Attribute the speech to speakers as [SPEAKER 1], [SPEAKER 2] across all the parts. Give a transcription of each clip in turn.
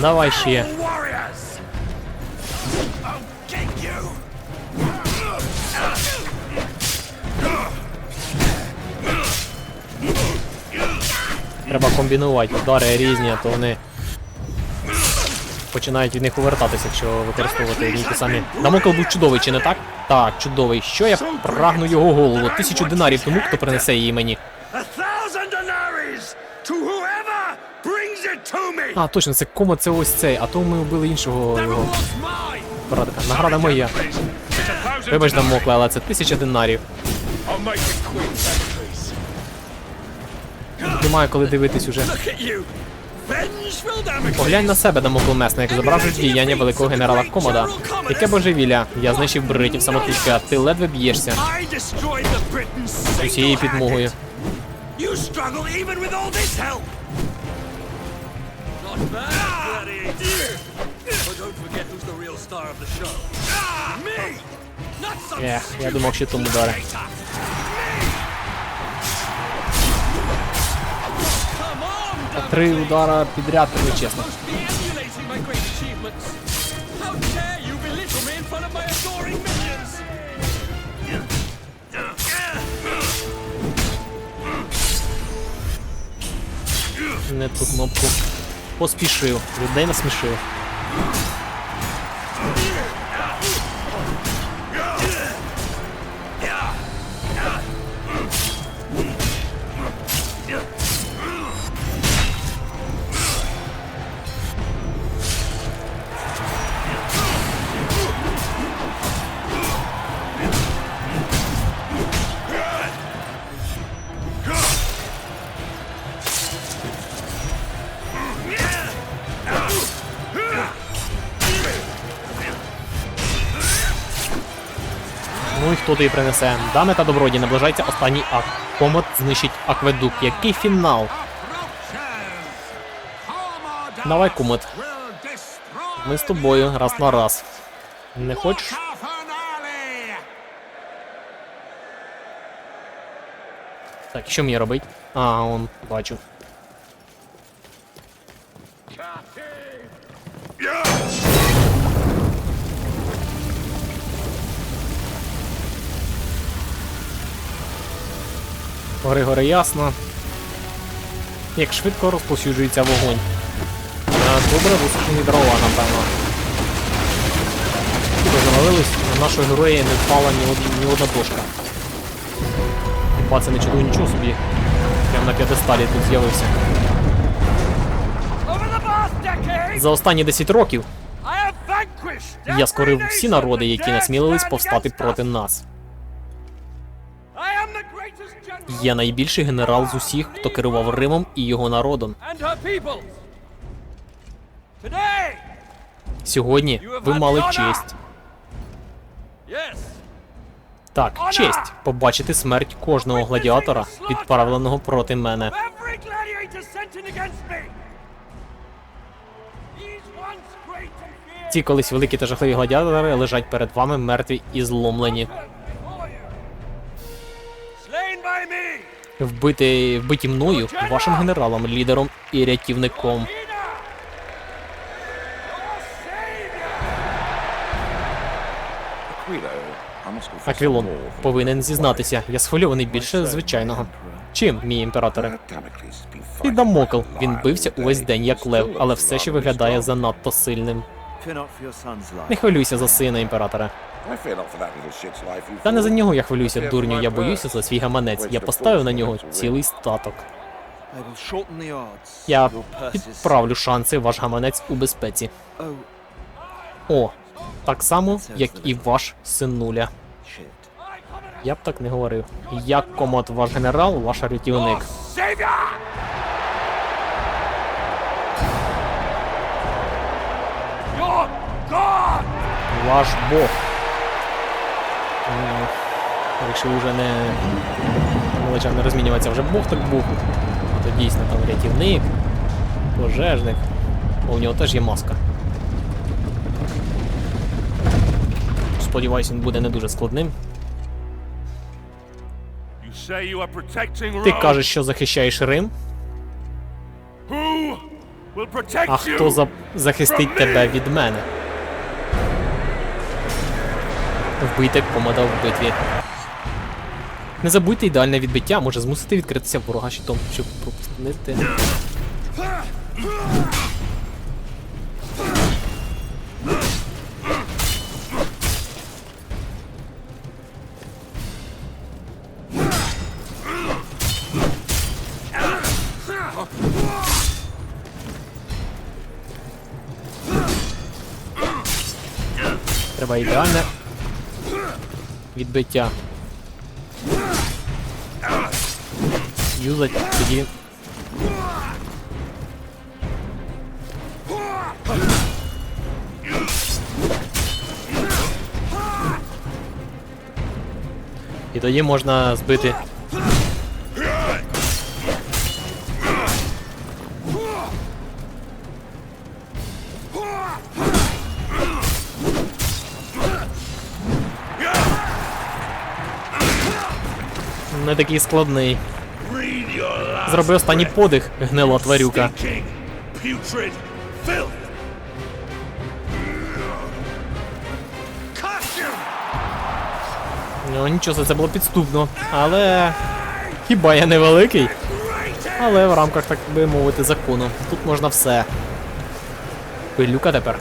[SPEAKER 1] Давай ще. Треба комбінувати удари різні, а то вони починають від них увертатися, якщо використовувати одні ті самі. Дамокл був чудовий, чи не так? Так, чудовий. Що я прагну його голову? Тисячу динарів тому, хто принесе її мені. А, точно, це кома, це ось цей, а то ми вбили іншого його
[SPEAKER 2] reward's
[SPEAKER 1] Награда моя. Вибач. Дамокла, але це тисяча динарів. Немає коли дивитись уже. Поглянь на себе, Дамокл Месник, забравши діяння великого генерала Комода. Яке божевілля, я знищив бритів самотужки, а ти ледве б'єшся усією підмогою.
[SPEAKER 2] Ah,
[SPEAKER 1] Ех, я думав, що тому удари. Три удара підряд,
[SPEAKER 2] adoring minions?
[SPEAKER 1] Не ту кнопку. Поспішив. Людей насмішив. Тобі принесе? Дами та добродії, наближається останній акт. Комод знищить акведук. Який фінал? Давай, Кумот. Ми з тобою раз на раз. Не хочеш? Так, що мені робить? А, он, бачу. Гори гори ясно. Як швидко розповсюджується вогонь. Добре, висушені дрова, напевно. Завалились, на нашого героя не впала ні, од- ні одна дошка. Хіба це не чудово нічого собі. Прям на п'ятисталі тут з'явився. За останні 10 років я скорив всі народи, які насмілились повстати проти нас. Я найбільший генерал з усіх, хто керував Римом і його народом. Сьогодні ви мали честь. Так, честь побачити смерть кожного гладіатора, відправленого проти мене. Ці колись великі та жахливі гладіатори лежать перед вами мертві і зломлені. Вбити, вбиті мною, вашим генералом, лідером і рятівником. Аквілон повинен зізнатися. Я схвильований більше звичайного. Чим, мій імператоре? І Дамокл. Він бився увесь день як лев, але все ще виглядає занадто сильним. Не хвилюйся за сина імператора. Та не за нього я хвилююся, дурню. Я боюся за свій гаманець. Я поставив на нього цілий статок. Я підправлю шанси, ваш гаманець у безпеці. О, так само, як і ваш синуля. Я б так не говорив. Як комод ваш генерал, ваш рятівник.
[SPEAKER 2] Savior! Your God!
[SPEAKER 1] Ваш Бог. Якщо вже не величав не розмінюватися, вже Бог так був. То дійсно там рятівник, пожежник. О, у нього теж є маска. Сподіваюсь, він буде не дуже складним. Ти кажеш, що захищаєш Рим? А хто за... захистить тебе від мене? Вбийте комода в битві. Не забудьте ідеальне відбиття може змусити відкритися ворога щитом, щоб пропустити. Треба ідеальне відбиття. Юзать тоді. І тоді можна збити. Не такий складний. Зроби останній подих, гнила тварюка. Ну нічого, це було підступно. Але. Хіба я не великий? Але в рамках, так би мовити, закону. Тут можна все. Пилюка тепер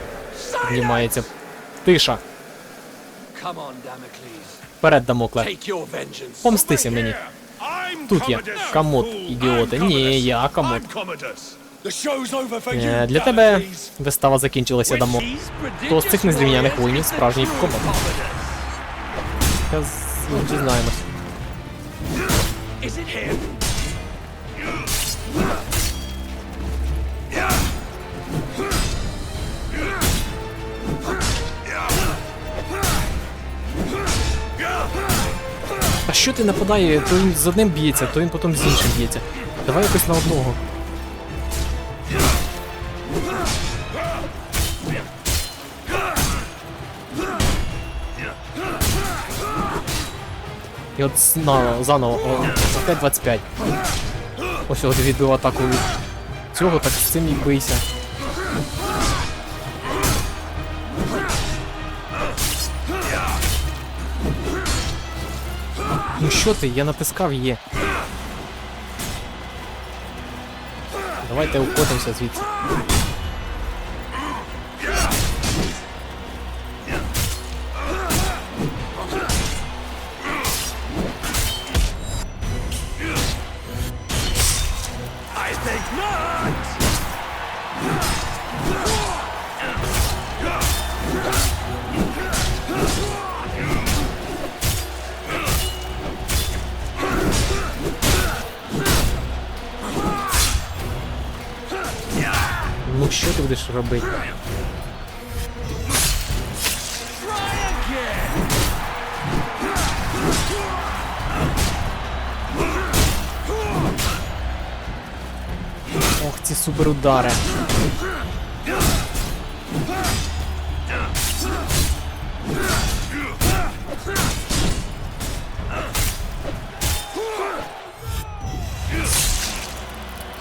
[SPEAKER 1] знімається. Тиша. Вперед, Дамокле. Помстися мені. Тут я. Комод, ідіоти. Ні, я комод. Е, Для тебе вистава закінчилася, Дамо. Хто з цих незрівняних воїнів справжній комод? Дізнаємось. А що ти нападає? То він з одним б'ється, то він потім з іншим б'ється. Давай якось на одного. І от заново, заново, о, опять 25. Ось от відбив атаку від цього, так з цим і бийся. Ну що ти, я натискав є. Давайте укотимося звідси.
[SPEAKER 2] I think not!
[SPEAKER 1] Що ти будеш робити? Ох, ці суперудари.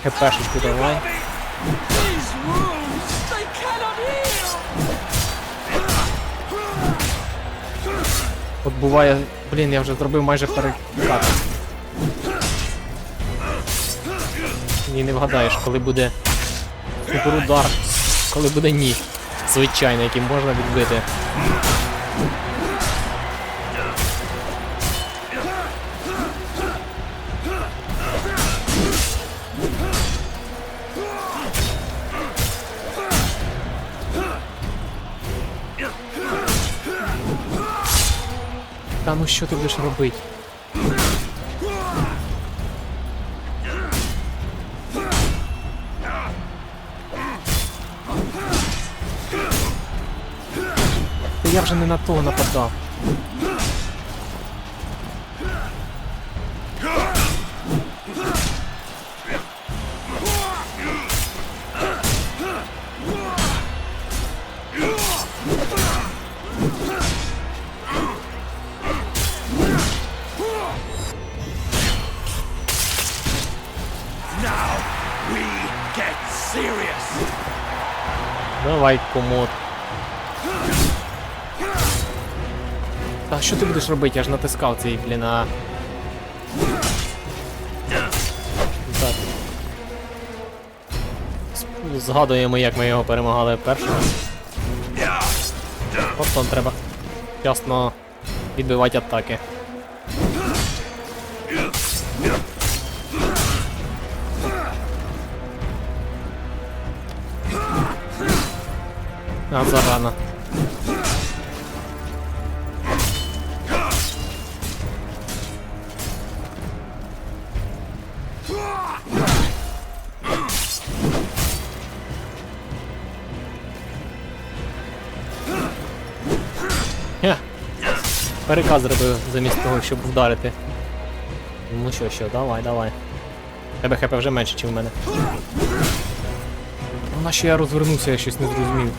[SPEAKER 1] ХПшечку давай. Буває, блін, я вже зробив майже перекат. Ні, не вгадаєш, коли буде удар, коли буде ні. Звичайно, який можна відбити. Та ну що ти будеш робити? Я вже не на того нападав. Давай, комод. Та що ти будеш робити? Я ж натискав цей, блін, а... Так. Згадуємо, як ми його перемагали першим. Потім треба вчасно відбивати атаки. А, зарано. Переказ зробив замість того, щоб вдарити. Ну що, що, давай, давай. Тебе хп вже менше, ніж в мене. Ну, на що я розвернувся, я щось не зрозумів.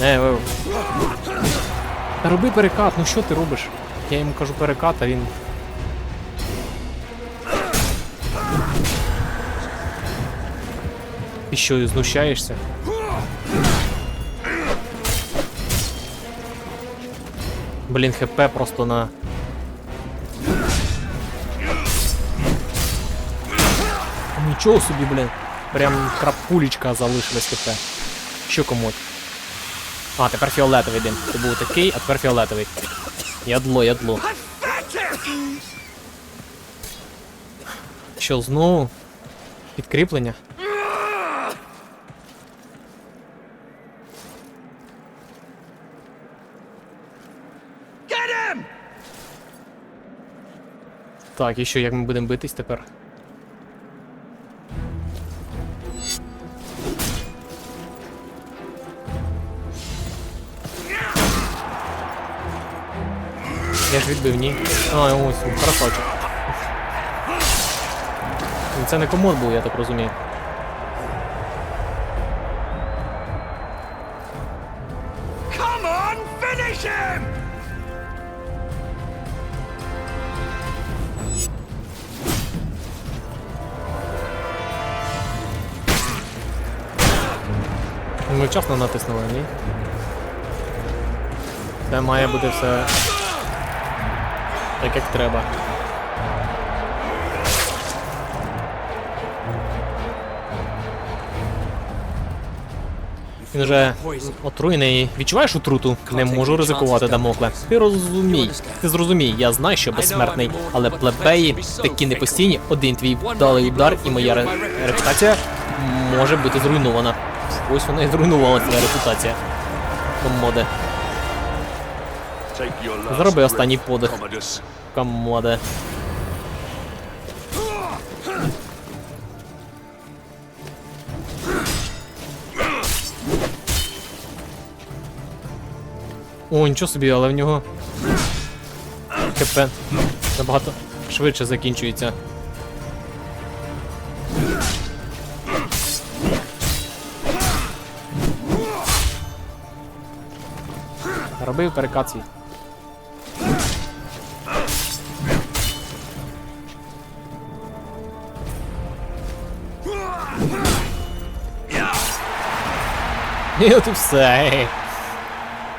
[SPEAKER 1] Не, ви... Та роби перекат, ну що ти робиш? Я йому кажу перекат, а він. Ти що, знущаєшся? Блін, хп просто на. Нічого собі, блін. Прям крапулечка залишилась хп. Що комод? А, тепер фіолетовий дим. Це був такий, а тепер фіолетовий. Ядло, ядло. Що, знову? Підкріплення? Так, і що, як ми будемо битись тепер? Я ж відбив, ні? А, ось, красавчик. Це не комод був, я так розумію.
[SPEAKER 2] Come on, finish him!
[SPEAKER 1] Ми вчасно натиснули, ні? Це має бути все так, як треба. Він вже отруєний. Відчуваєш отруту? Не можу ризикувати, Дамокле. Ти розумій, ти зрозумій, я знаю, що безсмертний, але плебеї такі непостійні, один твій вдалий удар, і моя ре- репутація може бути зруйнована. Ось вона і зруйнувалася, твоя репутація. Комоде. Зроби останній подих. Комоде. О, нічого собі, але в нього КП набагато швидше закінчується. Робив перекат свій. І от і все.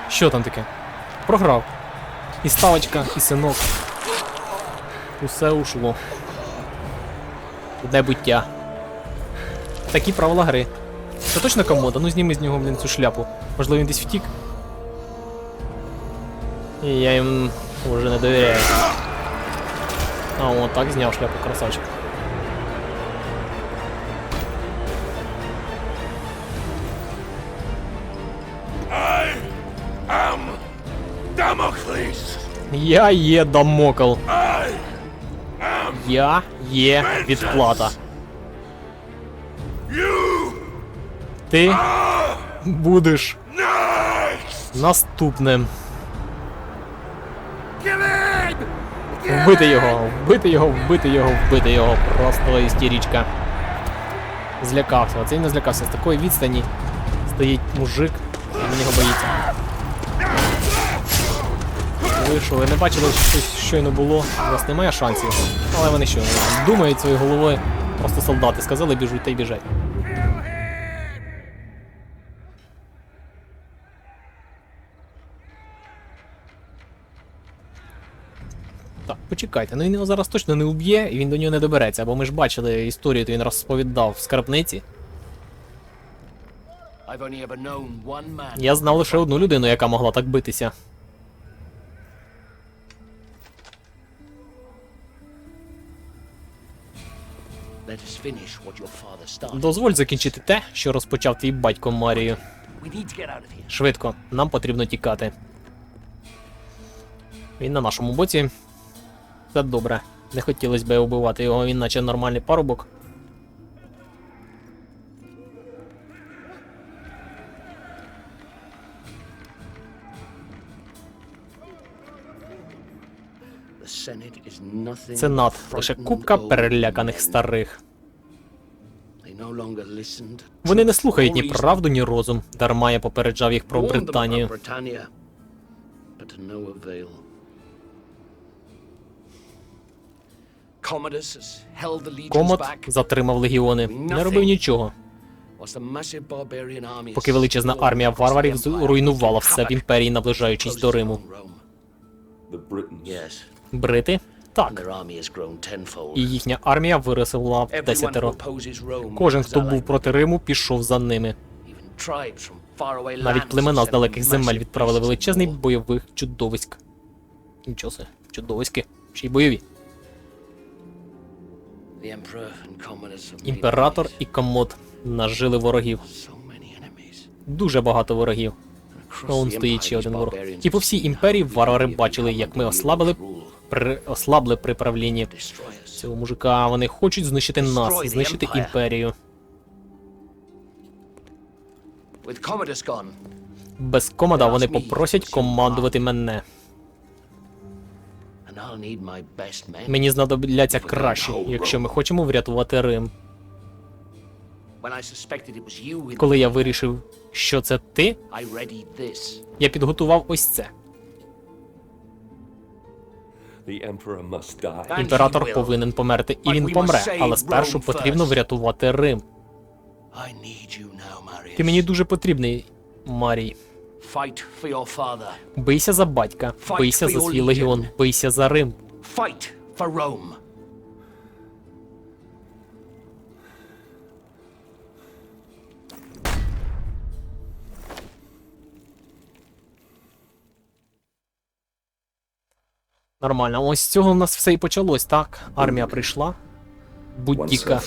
[SPEAKER 1] Що там таке? Програв. І ставочка, і синок. Усе ушло. Де буття. Такі правила гри. Це точно комода? Ну зніми з нього, блін, цю шляпу. Можливо, він десь втік. І я їм вже не довіряю. А, о, так зняв шляпу, красавчик. Я є Дамокл. Я є відплата. Ти будеш наступним. Вбити його, вбити його, вбити його, вбити його. Просто істерічка. Злякався. Оцей не злякався. З такої відстані стоїть мужик, а він його боїться. Ви що, ви не бачили, що щось щойно було? У вас немає шансів. Але вони що, думають своєю головою. Просто солдати сказали, біжуть та й біжать. Так, почекайте, ну він його зараз точно не уб'є і він до нього не добереться, бо ми ж бачили історію, то він розповідав в скарбниці. Я знав лише одну людину, яка могла так битися. Дозволь закінчити те, що розпочав твій батько Марію. Швидко, нам потрібно тікати. Він на нашому боці. Це добре. Не хотілося б убивати його, він наче нормальний парубок. Сенат лише купка переляканих старих. Вони не слухають ні правду, ні розум. Дарма я попереджав їх про Британію. Комод затримав легіони. Не робив нічого, поки величезна армія варварів зруйнувала все в імперії, наближаючись до Риму. Брити? Так. І їхня армія виросла в десятеро. Кожен, хто був проти Риму, пішов за ними. Навіть племена з далеких земель відправили величезний бойових чудовиськ. Нічого себе, чудовиськи, ще й бойові. Імператор і комод нажили ворогів. Дуже багато ворогів. Он стоїть ще один ворог. І по всій імперії варвари бачили, як ми ослабили, при, ослабли при правлінні цього мужика. Вони хочуть знищити нас, знищити імперію. Без комода вони попросять командувати мене. Мені знадобляться кращі, якщо ми хочемо врятувати Рим. Коли я вирішив, що це ти, я підготував ось це. Імператор повинен померти, і він помре, але спершу потрібно врятувати Рим. Ти мені дуже потрібний, Марій.
[SPEAKER 3] Fight for your father.
[SPEAKER 1] Бийся за батька, бийся за свій легіон, бийся за Рим. Нормально. Ось з цього в нас все і почалось, так? Армія прийшла. Будь-діка.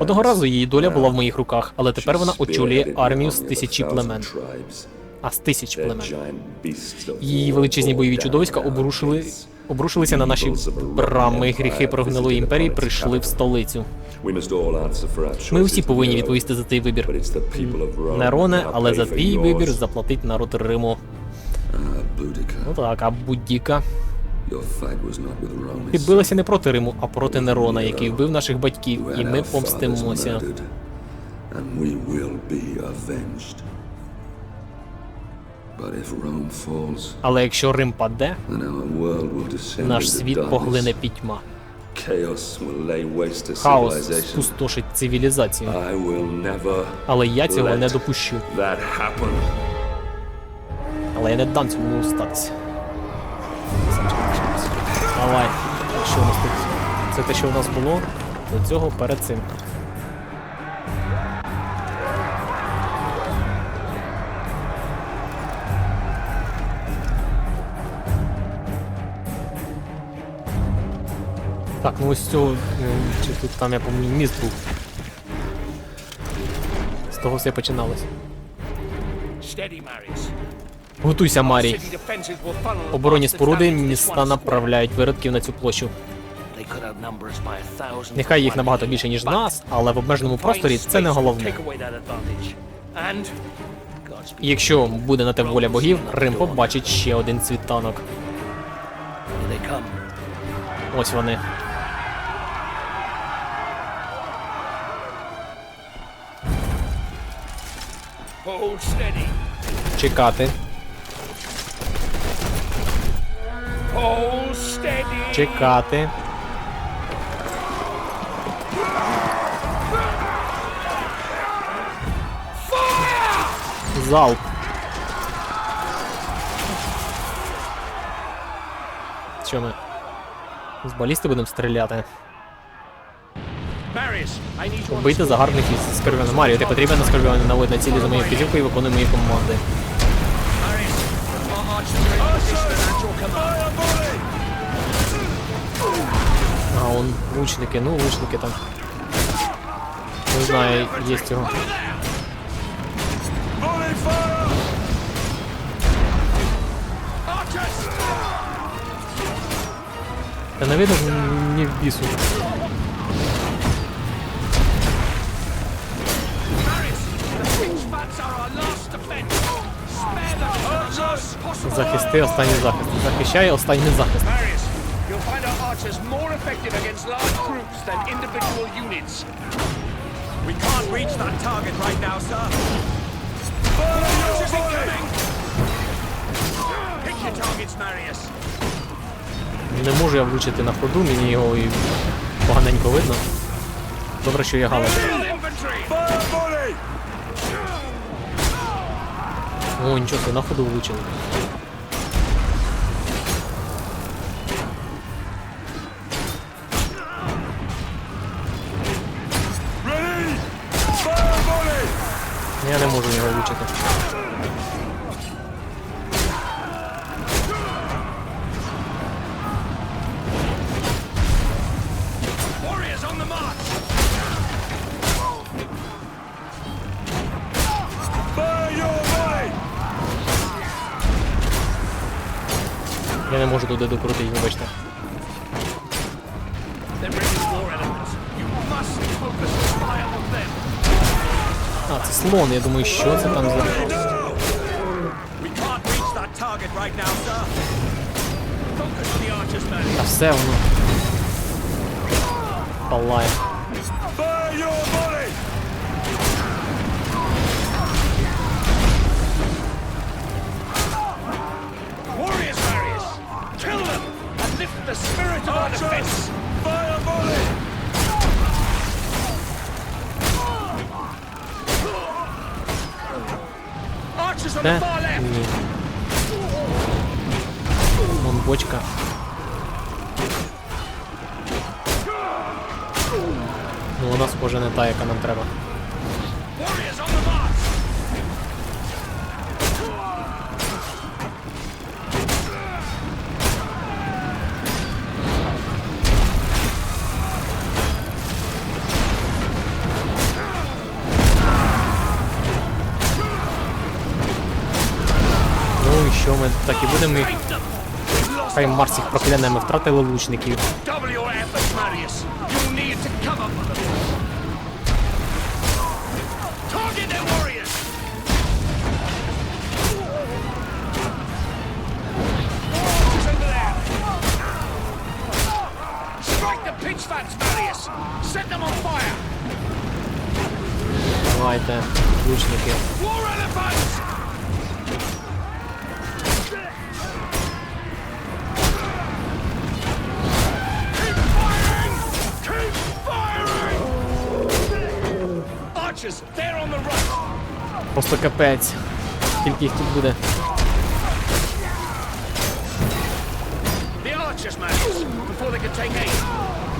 [SPEAKER 1] Одного разу її доля була в моїх руках, але тепер вона очолює армію з тисячі племен. А з тисяч племен. Її величезні бойові чудовиська обрушили, обрушилися на наші брами. Гріхи прогнилої імперії прийшли в столицю. Ми усі повинні відповісти за цей вибір. Нероне, але за твій вибір заплатить народ Риму. Ну так, а Буддіка. Ти билася не проти Риму, а проти Нерона, який вбив наших батьків, і ми помстимося. Але якщо Рим паде, наш світ поглине пітьма. Хаос спустошить цивілізацію. Але я цього не допущу. Але я не дам цьому статися. Давай. Що у нас тут? Це те, що у нас було до цього перед цим. Так, ну ось цього. е, Чи тут там я пам'ятаю, міст був. З того все починалось.
[SPEAKER 3] Steady, Marius.
[SPEAKER 1] Готуйся, Марій. Оборонні споруди міста направляють виродків на цю площу. Нехай їх набагато більше, ніж нас, але в обмеженому просторі це не головне. Якщо буде на те воля богів, Рим побачить ще один
[SPEAKER 3] come.
[SPEAKER 1] Ось вони. Чекати, Чекати. Залп. Що ми? З балісти будемо стріляти. Вбити загарбників з Скорпіона. Маріо, ти потрібен на Скорпіоні наводить на цілі за моєю вказівкою і виконує мої команди. Он лучники, ну лучники там. Не знаю, є цього.
[SPEAKER 2] Volley fire!
[SPEAKER 3] Archers!
[SPEAKER 1] Та не видно ж ні в бісу.
[SPEAKER 3] Marius, the pitch bats are our last defense. Spare them for the last possible
[SPEAKER 1] Захисти останній захист. Захищає останній захист.
[SPEAKER 3] You'll archers more effective against large groups than individual units.
[SPEAKER 2] We can't reach that target right now, sir.
[SPEAKER 3] Burn Archers incoming! Pick your targets, Marius.
[SPEAKER 1] Не можу я влучити на ходу, мені його і поганенько видно. Добре, що!
[SPEAKER 2] Fire volley!
[SPEAKER 1] О, нічого, на ходу влучили. Я не можу його я думаю, що це там за.
[SPEAKER 2] No! We can't reach that target right now, sir.
[SPEAKER 3] Focus the archers,
[SPEAKER 1] Та
[SPEAKER 3] Marius.
[SPEAKER 1] все воно. Палає.
[SPEAKER 2] Fire your volley!
[SPEAKER 3] Warriors, Marius! Kill them and lift the spirit of our defense!
[SPEAKER 2] Fire volley!
[SPEAKER 3] Left!
[SPEAKER 1] Ні. Вон бочка. Ну вона схоже не та, яка нам треба. Що ми так і будемо їх. Хай Марс їх прокляне, ми втратили лучників.
[SPEAKER 3] Double your
[SPEAKER 1] Просто капець. Скільки їх тут буде.
[SPEAKER 3] The archers, man, before they can take aim.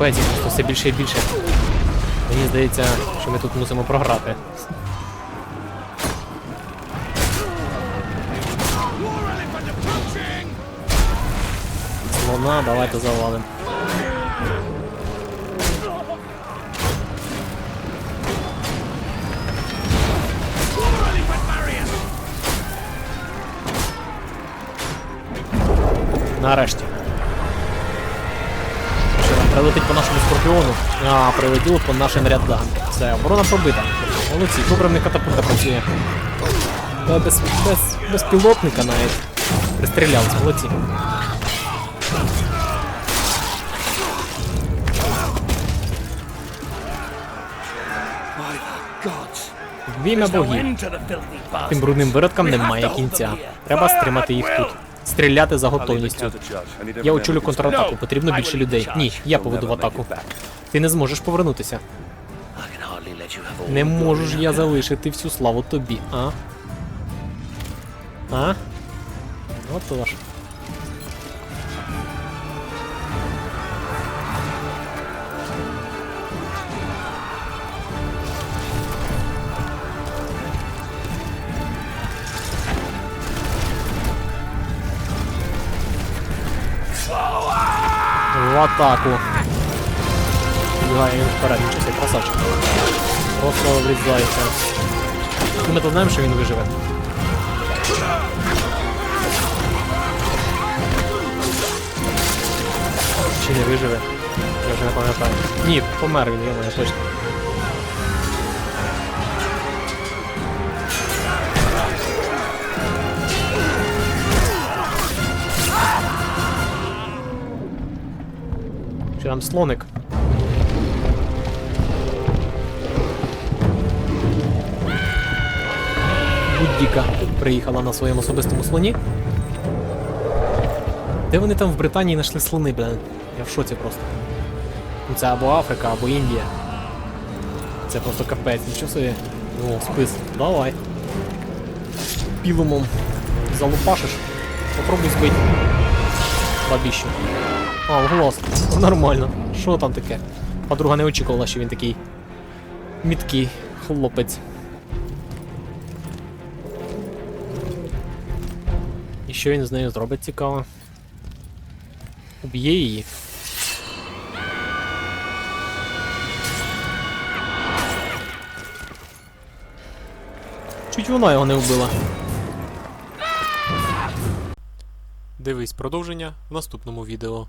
[SPEAKER 1] Капець, просто все більше і більше. Мені здається, що ми тут мусимо програти. Слона, давайте завалим.
[SPEAKER 3] War elephant, Marius!
[SPEAKER 1] Нарешті. Прилетить по нашому скорпіону? А, прилетіло по нашим рядам. Все, оборона пробита. Молодці, добре них катапульта працює. Та без, без, без пілотника навіть. Пристрілялись, молодці.
[SPEAKER 3] no
[SPEAKER 1] богів. Тим брудним виродкам немає кінця. Треба стримати їх тут. Стріляти за готовністю. Я очолю контратаку, потрібно більше людей. Ні, я поведу в атаку. Ти не зможеш повернутися. Не можу ж я залишити всю славу тобі, а? А? Отож. Атаку. Бігає він вперед, нічого себе, красавчик. Просто врізається. Ми то знаємо, що він виживе. Чи не виживе? Я вже не пам'ятаю. Ні, помер він, я точно. Там слоник? Буддіка приїхала на своєму особистому слоні. Де вони там в Британії знайшли слони, блин? Я в шоці просто. Ну це або Африка, або Індія. Це просто капець, нічого собі. О, спис. Давай. Пілумом залупашиш. Попробуй збити. Бабіщу. А, в глаз. Нормально. Що там таке? Подруга не очікувала, що він такий міткий хлопець. І що він з нею зробить цікаво? Уб'є її. Чуть вона його не вбила. Дивись продовження в наступному відео.